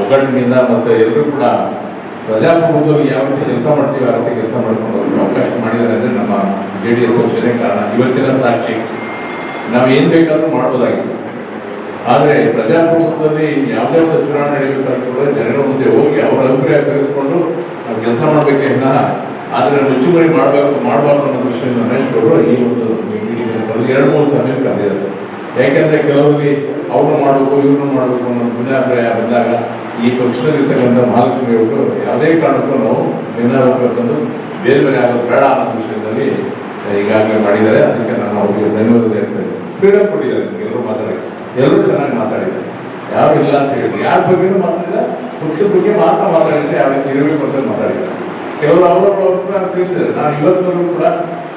ಒಗ್ಗಟ್ಟಿನಿಂದ ಮತ್ತು ಎಲ್ಲರೂ ಕೂಡ ಪ್ರಜಾಪ್ರಭುತ್ವದಲ್ಲಿ ಯಾವ ರೀತಿ ಕೆಲಸ ಮಾಡ್ತೀವಿ, ಆ ರೀತಿ ಕೆಲಸ ಮಾಡ್ಕೊಂಡು ಅವಕಾಶ ಮಾಡಿದ್ದಾರೆ ಅಂದರೆ ನಮ್ಮ ಜೆ ಡಿ ಎಸ್ ಪಕ್ಷನೇ ಕಾರಣ. ಇವತ್ತಿನ ಸಾಕ್ಷಿ, ನಾವು ಏನು ಬೇಕಾದರೂ ಮಾಡ್ಬೋದಾಗಿತ್ತು. ಆದರೆ ಪ್ರಜಾಪ್ರಭುತ್ವದಲ್ಲಿ ಯಾವುದೇ ಒಂದು ಚುನಾವಣೆ ನಡೀಬೇಕಾದ್ರೆ ಜನರ ಮುಂದೆ ಹೋಗಿ ಅವರ ಅಭಿಪ್ರಾಯ ತೆಗೆದುಕೊಂಡು ನಾವು ಕೆಲಸ ಮಾಡಬೇಕೆ ಆದರೆ ಮುಚ್ಚುಮರಿ ಮಾಡಬೇಕು, ಮಾಡಬಾರ್ದು ಅನ್ನೋ ವಿಷಯ ರಮೇಶ್ ಅವರು ಈ ಒಂದು ಎರಡು ಮೂರು ಸಮಯ ಕರೆದಿದ್ದಾರೆ ಯಾಕೆಂದರೆ ಕೆಲವರಲ್ಲಿ ಅವ್ರನ್ನ ಮಾಡಬೇಕು ಇವ್ರನ್ನ ಮಾಡಬೇಕು ಅನ್ನೋ ಭಿನ್ನಾಭಿಪ್ರಾಯ ಬಂದಾಗ ಈ ಪಕ್ಷದಲ್ಲಿರ್ತಕ್ಕಂಥ ಮಹಾಲಕ್ಷ್ಮಿಯವರು ಯಾವುದೇ ಕಾರಣಕ್ಕೂ ನಾವು ಭಿನ್ನಾಭಿಪ್ರಾಯಕ್ಕಂದು ಬೇರೆ ಬೇರೆ ಆಗೋದು ಬೇಡ ಅನ್ನೋ ವಿಷಯದಲ್ಲಿ ಈಗಾಗಲೇ ಮಾಡಿದ್ದಾರೆ. ಅದಕ್ಕೆ ನಾನು ಅವರಿಗೆ ಧನ್ಯವಾದ ಹೇಳ್ತೇನೆ. ಫ್ರೀಡಮ್ ಕೊಟ್ಟಿದ್ದಾರೆ. ಎಲ್ಲರೂ ಮಾತಾಡಿ ಎಲ್ಲರೂ ಚೆನ್ನಾಗಿ ಮಾತಾಡಿದ್ದಾರೆ. ಯಾರು ಇಲ್ಲ ಅಂತ ಹೇಳಿ. ಯಾರ ಬಗ್ಗೆನೂ ಮಾತಾಡಿಲ್ಲ. ಪಕ್ಷದ ಬಗ್ಗೆ ಮಾತ್ರ ಮಾತಾಡಿದ್ರೆ ಯಾವ ರೀತಿ ಇರಬೇಕು ಅಂತ ಮಾತಾಡಿದ್ದಾರೆ. ಕೆಲವರು ಅವರವರ ಅಭಿಪ್ರಾಯ ತಿಳಿಸಿದ್ದಾರೆ. ನಾನು ಇವತ್ತಿನವರೆಗೂ ಕೂಡ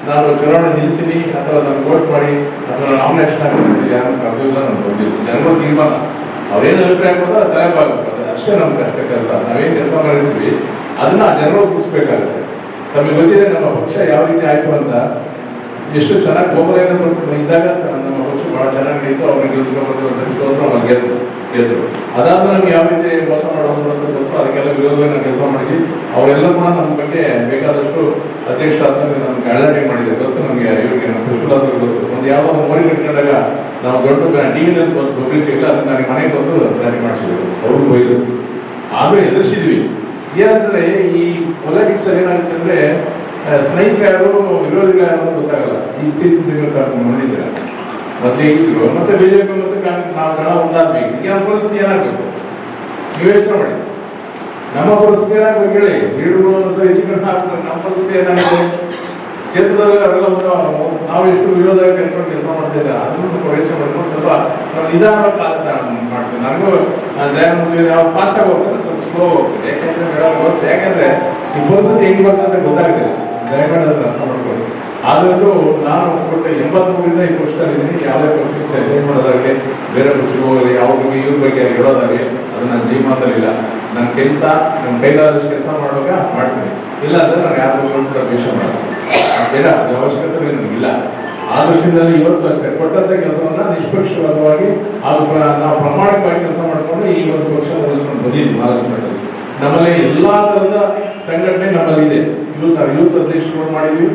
ನಾನು ಚುನಾವಣೆ ನಿಲ್ತೀನಿ ಅಥವಾ ನಾನು ವೋಟ್ ಮಾಡಿ ಅಥವಾ ನಾಮಿನೇಷನ್ ಹಾಕಿದ್ದೀನಿ ಯಾರು ಕರೆದಿಲ್ಲ ನಮ್ಗೆ ಬಂದಿಲ್ಲ ತೀರ್ಮಾನ. ಅವ್ರೇನು ಅಭಿಪ್ರಾಯ ಕೊಡ್ತಾರೆ ತಲೆ ಅಷ್ಟೇ ನಮ್ಮ ಕಷ್ಟ ಕೆಲಸ. ನಾವೇನು ಕೆಲಸ ಮಾಡಿರ್ತೀವಿ ಅದನ್ನ ಜನರು ಒಪ್ಪಿಸ್ಬೇಕಾಗುತ್ತೆ. ತಮಗೆ ಗೊತ್ತಿದೆ ನಮ್ಮ ಪಕ್ಷ ಯಾವ ರೀತಿ ಆಯ್ತು ಅಂತ. ಎಷ್ಟು ಚೆನ್ನಾಗಿ ಗೋಪುರ ಇದ್ದಾಗ ನಮ್ಮ ಪಕ್ಷ ಬಹಳ ಚೆನ್ನಾಗಿ ನಡೀತು. ಅವ್ರನ್ನ ಗೆಲ್ಸ್ಕೊಂಡು ಸರಿಸ್ಕೊಂಡ್ರು ಅವ್ರು ಅವ್ರು ಗೆದ್ರು ಅದಾದ್ರೂ ನಮ್ಗೆ ಯಾವ ರೀತಿ ಮೋಸ ಮಾಡೋದು ಅಂತ ಗೊತ್ತು ಅದಕ್ಕೆಲ್ಲ ವಿರೋಧವಾಗಿ ಕೆಲಸ ಮಾಡಿದ್ವಿ. ಅವರೆಲ್ಲ ಕೂಡ ನಮ್ಮ ಬಗ್ಗೆ ಬೇಕಾದಷ್ಟು ಅಧ್ಯಕ್ಷ ಆದ್ಮೇಲೆ ನಮ್ಗೆ ಅಳವಡಿಕೆ ಮಾಡಿದ್ರು. ಗೊತ್ತು ನಮಗೆ, ಇವ್ರಿಗೆ ನಮ್ಮ ಆಗಿ ಗೊತ್ತು. ಒಂದು ಯಾವ ಮರಿ ಕಟ್ಕೊಂಡಾಗ ನಾವು ದೊಡ್ಡ ಟಿವಿನಲ್ಲಿ ಬಂದು ಪಬ್ಲಿಕ್ಕಿಲ್ಲ ಅದನ್ನ ನನಗೆ ಮನೆಗೆ ಬಂದು ರ್ಯಾಲಿ ಮಾಡಿಸಿದ್ರು. ಅವ್ರಿಗೂ ಹೋಯ್ತು ಆದ್ರೂ ಎದುರಿಸಿದ್ವಿ. ಏನಂದ್ರೆ ಈ ಪೊಲಿಟಿಕ್ಸ್ ಏನಾಗುತ್ತೆ ಅಂದ್ರೆ ಸ್ನೇಹಿತರು ಯಾರು, ವಿರೋಧಿಗಳು ಯಾರು ಗೊತ್ತಾಗಲ್ಲ. ಇತ್ತೀಚಿನ ದಿನಗಳು ಮತ್ತೆ ಇದ್ರು ಮತ್ತೆ ಬಿಜೆಪಿ ಮತ್ತೆ ಕಾಂಗ್ರೆಸ್ ನಾವು ಜನ ಒಂದಾದ್ವಿ ಈಗ ನಮ್ಮ ಪರಿಸ್ಥಿತಿ ಏನಾಗಬೇಕು? ನೀವು ಯೋಚನೆ ಮಾಡಿ. ನಮ್ಮ ಪರಿಸ್ಥಿತಿ ಏನಾಗಬೇಕು ಹೇಳಿ ಬೀಡುಗಳನ್ನು ಸಹ ಹೆಚ್ಚು ಕಡಿಮೆ ನಮ್ಮ ಪರಿಸ್ಥಿತಿ ಏನಾಗಿದೆ? ಕ್ಷೇತ್ರದಲ್ಲಿ ಅವೆಲ್ಲ ನಾವು ಎಷ್ಟು ವಿರೋಧ ಕೇಳ್ಕೊಂಡು ಕೆಲಸ ಮಾಡ್ತಾ ಇದ್ದಾರೆ ಅದನ್ನು ಯೋಚನೆ ಮಾಡ್ಕೊಂಡು ಸ್ವಲ್ಪ ನಾವು ನಿಧಾನವಾಗಿ ಕಾಲ ಮಾಡ್ತೀವಿ. ನನಗೂ ದಯಾಮೂರ್ತಿ ನಾವು ಆಗಿ ಹೋಗ್ತಾರೆ ಸ್ವಲ್ಪ ಸ್ಲೋ ಹೋಗ್ತಾರೆ ಯಾಕೆಂದ್ರೆ ಯಾಕಂದ್ರೆ ಈ ಪರಿಸ್ಥಿತಿ ಹೆಂಗ್ ಬರ್ತದೆ ಅರ್ಥ ಆದ್ರೂ ನಾನು ಕೊಟ್ಟ ಎಂಬತ್ಮೂರಿಂದ ಈ ಪಕ್ಷದಲ್ಲಿ ಇದ್ದೀನಿ ಯಾವುದೇ ಪಕ್ಷಕ್ಕೆ ಚೇಂಜ್ ಮಾಡೋದಾಗೆ ಬೇರೆ ಪಕ್ಷಕ್ಕೆ ಹೋಗಲಿ ಬಗ್ಗೆ ಇವ್ರ ಬಗ್ಗೆ ಹೇಳೋದಾಗೆ ಅದು ನನ್ನ ಜೀವನದಲ್ಲಿಲ್ಲ ನನ್ನ ಕೆಲಸ ನನ್ನ ಕೈಲಾದಷ್ಟು ಕೆಲಸ ಮಾಡುವಾಗ ಮಾಡ್ತೀನಿ. ಇಲ್ಲ ಅಂದ್ರೆ ನಾನು ಯಾರು ಕೂಡ ದ್ವೇಷ ಮಾಡಲ್ಲ. ಬೇಡ, ಅದು ಅವಶ್ಯಕತೆ ನನಗಿಲ್ಲ ಆ ದೃಷ್ಟಿಯಲ್ಲಿ ಇವತ್ತು ಅಷ್ಟೇ. ಕೊಟ್ಟಂತ ಕೆಲಸವನ್ನ ನಿಷ್ಪಕ್ಷಪಾತವಾಗಿ ನಾವು ಪ್ರಾಮಾಣಿಕವಾಗಿ ಕೆಲಸ ಮಾಡಿಕೊಂಡು ಈ ಒಂದು ಪಕ್ಷ ಉಳಿಸ್ಕೊಂಡು ಬಂದಿದ್ವಿ ಮಹಾರಾಷ್ಟ್ರದಲ್ಲಿ ನಮ್ಮಲ್ಲಿ ಎಲ್ಲಾ ಥರದ ಸಂಘಟನೆ ನಮ್ಮಲ್ಲಿ ಇದೆ ಯೂತ್ ಯೂತ್ ಅಧ್ಯಕ್ಷರು ಮಾಡಿದ್ವಿ.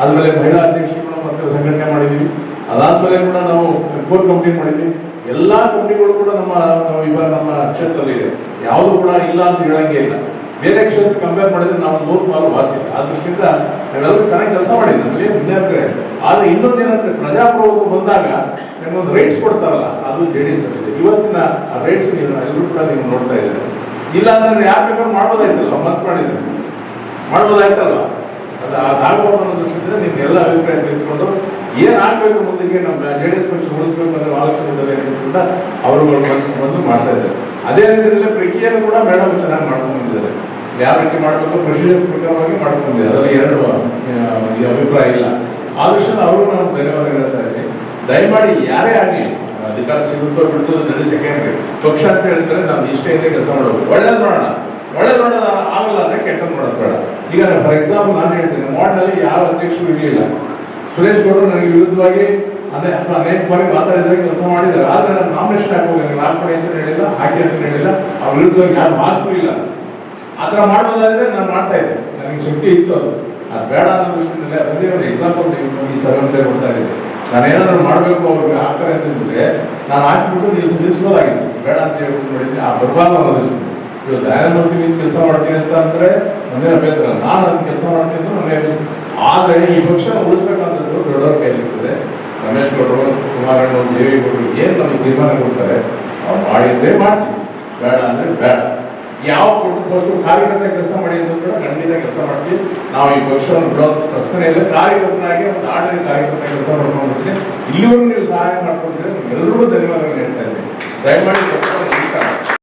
ಆದ್ಮೇಲೆ ಮಹಿಳಾ ಅಧ್ಯಕ್ಷರುಗಳು ಮತ್ತೆ ಸಂಘಟನೆ ಮಾಡಿದ್ವಿ. ಅದಾದ್ಮೇಲೆ ಕೂಡ ನಾವು ಕೋರ್ ಕಮಿಟಿ ಮಾಡಿದ್ವಿ. ಎಲ್ಲಾ ಕಮಿಟಿಗಳು ಕೂಡ ನಮ್ಮ ಇವಾಗ ನಮ್ಮ ಕ್ಷೇತ್ರದಲ್ಲಿ ಇದೆ. ಯಾವುದು ಕೂಡ ಇಲ್ಲ ಅಂತ ಹೇಳಂಗೆ ಇಲ್ಲ. ಬೇರೆ ಕ್ಷೇತ್ರ ಕಂಪೇರ್ ಮಾಡಿದ್ರೆ ನಾವು ನೂರು ಪಾಲು ವಾಸಿ. ಆ ದೃಷ್ಟಿಯಿಂದ ನಾವೆಲ್ಲರೂ ಚೆನ್ನಾಗಿ ಕೆಲಸ ಮಾಡಿದ್ವಿ. ನಮಗೆ ವಿದ್ಯಾರ್ಥಿ ಆದ್ರೆ ಇನ್ನೊಂದು ಏನಂದ್ರೆ ಪ್ರಜಾಪ್ರಭುತ್ವ ಬಂದಾಗ ನಿಮಗೊಂದು ರೈಟ್ಸ್ ಕೊಡ್ತಾರಲ್ಲ, ಅದು ಜೆ ಡಿ ಎಸ್ ಇದೆ. ಇವತ್ತಿನ ರೈಟ್ಸ್ ನೀವು ಎಲ್ಲರೂ ಕೂಡ ನೀವು ನೋಡ್ತಾ ಇದ್ದಾರೆ. ಇಲ್ಲ ಅಂದ್ರೆ ಯಾರು ಬೇಕಾದ್ರೂ ಮಾಡ್ಬೋದಾಯ್ತಲ್ಲ ಮನ್ಸು ಮಾಡಿದ್ರೆ. ಮಾಡ್ಬೋದಾಯ್ತಲ್ವ? ಅದು ಆ ಅನ್ನೋ ದೃಷ್ಟಿಯಿಂದ ನಿಮ್ಗೆ ಎಲ್ಲ ಅಭಿಪ್ರಾಯ ತೆಗೆದುಕೊಂಡು ಏನ್ ಆಗಬೇಕು ಮುಂದಕ್ಕೆ ನಮ್ಮ ಜೆ ಡಿ ಎಸ್ ಪಕ್ಷ ಉಳಿಸ್ಬೇಕು ಅಂದ್ರೆ ಮಹಾಲಕ್ಷ್ಮಿ ಅಂತ ಅವರು ಬಂದು ಬಂದು ಮಾಡ್ತಾ ಇದ್ದಾರೆ. ಅದೇ ರೀತಿಯಲ್ಲಿ ಪ್ರಕ್ರಿಯೆಯನ್ನು ಕೂಡ ಮೇಡಮ್ ಚೆನ್ನಾಗಿ ಮಾಡ್ಕೊಂಡಿದ್ದಾರೆ. ಯಾವ ರೀತಿ ಮಾಡಬೇಕು ಪ್ರೊಸೀಜರ್ಸ್ ಪ್ರಕಾರವಾಗಿ ಮಾಡ್ಕೊಂಡಿದ್ದಾರೆ. ಅದರಲ್ಲಿ ಎರಡು ಅಭಿಪ್ರಾಯ ಇಲ್ಲ. ಆ ವಿಷಯದ ಅವರು ನಾನು ಧನ್ಯವಾದ ಹೇಳ್ತಾ ಇದ್ದೀನಿ. ದಯಮಾಡಿ ಯಾರೇ ಆಗಲಿ, ಅಧಿಕಾರ ಸಿಗುತ್ತೋ ಬಿಡ್ತೋ ನಡೆಸಕ್ಕೆ ಪಕ್ಷ ಅಂತ ಹೇಳಿದ್ರೆ ನಾವು ನಿಷ್ಠೆಯಿಂದ ಕೆಲಸ ಮಾಡಬೇಕು ಒಳ್ಳೇದು ಮಾಡೋಣ. ಒಳ್ಳೇದು ಮಾಡೋದು ಆಗಲ್ಲ ಅಂದ್ರೆ ಕೆಟ್ಟದ್ದು ಮಾಡೋದು ಬೇಡ. ಈಗ ಫಾರ್ ಎಕ್ಸಾಂಪಲ್ ನಾನು ಹೇಳ್ತೀನಿ ವಾರ್ಡ್ನಲ್ಲಿ ಯಾರು ಅಧ್ಯಕ್ಷರು ಇರಲಿಲ್ಲ. ಸುರೇಶ್ ಗೌಡರು ನನಗೆ ವಿರುದ್ಧವಾಗಿ, ಅಂದ್ರೆ ಅಥವಾ ಅನೇಕ ಬಾರಿ ಮಾತಾಡಿದ್ರೆ ಕೆಲಸ ಮಾಡಿದ್ದಾರೆ. ಆದ್ರೆ ನಾನು ನಾಮಿನೇಷನ್ ಹಾಕೋಗಿಲ್ಲ ಹಾಕೊಡಿ ಅಂತ ಹೇಳಿಲ್ಲ, ಹಾಕಿ ಅಂತ ಹೇಳಿಲ್ಲ. ಅವ್ರ ವಿರುದ್ಧವಾಗಿ ಯಾರು ಮಾಸ್ಕು ಇಲ್ಲ. ಆ ಥರ ಮಾಡೋದಾದ್ರೆ ನಾನು ಮಾಡ್ತಾ ಇದ್ದೆ. ನನಗೆ ಶಕ್ತಿ ಇತ್ತು ಅದು. ಅದು ಬೇಡ ಅನ್ನೋ ವಿಷಯದಲ್ಲಿ ಅದೇ ಒಂದು ಎಕ್ಸಾಂಪಲ್ ನೀವು ಈ ಸಭೆ ಕೊಡ್ತಾ ಇದ್ದೀನಿ ನಾನು ಏನಾದ್ರು ಮಾಡಬೇಕು ಅವ್ರಿಗೆ ಆಗ್ತಾರೆ ಅಂತಂದ್ರೆ ನಾನು ಹಾಕಿಬಿಟ್ಟು ನೀವು ನಿಲ್ಲಿಸ್ಬೋದಾಗಿತ್ತು ಬೇಡ ಅಂತ ಹೇಳ್ಬಿಟ್ಟು ನೋಡಿದ್ರೆ ಆ ಬರ್ಬಾದ ಅನ್ನೋ ಇವಾಗ ನ್ಯಾಯಮೂರ್ತಿ ಕೆಲಸ ಮಾಡ್ತೀನಿ ಅಂತ ಅಂದ್ರೆ ಒಂದೇ ಅಭ್ಯಂತರ. ನಾನು ಅದನ್ನ ಕೆಲಸ ಮಾಡ್ತೀನಿ ಅಂದ್ರೆ ನನಗೆ ಆದರೆ ಈ ಪಕ್ಷ ಉಳಿಸ್ಬೇಕಂತದ್ದು ದೊಡ್ಡವ್ರ ಕೈಲಿರ್ತದೆ ರಮೇಶ್ ಗೌಡರು, ಕುಮಾರಣ್ಣ ದೇವೇಗೌಡರು ಏನು ನಮಗೆ ತೀರ್ಮಾನ ಕೊಡ್ತಾರೆ, ಅವ್ರು ಮಾಡಿದ್ರೆ ಮಾಡ್ತೀವಿ. ಬೇಡ ಅಂದ್ರೆ ಬೇಡ. ಯಾವ ಪಕ್ಷ ಕಾರ್ಯಕರ್ತ ಕೆಲಸ ಮಾಡಿ ಅಂತ ಕೂಡ ಖಂಡಿತ ಕೆಲಸ ಮಾಡ್ತೀವಿ. ನಾವು ಈ ಪಕ್ಷವನ್ನು ಬಿಡೋದು ಪ್ರಶ್ನೆ ಇಲ್ಲ. ಕಾರ್ಯಕರ್ತನಾಗಿ ಒಂದು ಆಡಳಿತ ಕಾರ್ಯಕರ್ತ ಕೆಲಸ ಮಾಡ್ಕೊಂಡ್ಬಿಡ್ತೀನಿ. ಇಲ್ಲಿವರೆಗೂ ನೀವು ಸಹಾಯ ಮಾಡ್ಕೊಂಡಿದ್ರೆ ಎಲ್ಲರಿಗೂ ಧನ್ಯವಾದಗಳು ಹೇಳ್ತಾ ಇದ್ದೀನಿ. ದಯಮಾಡಿ.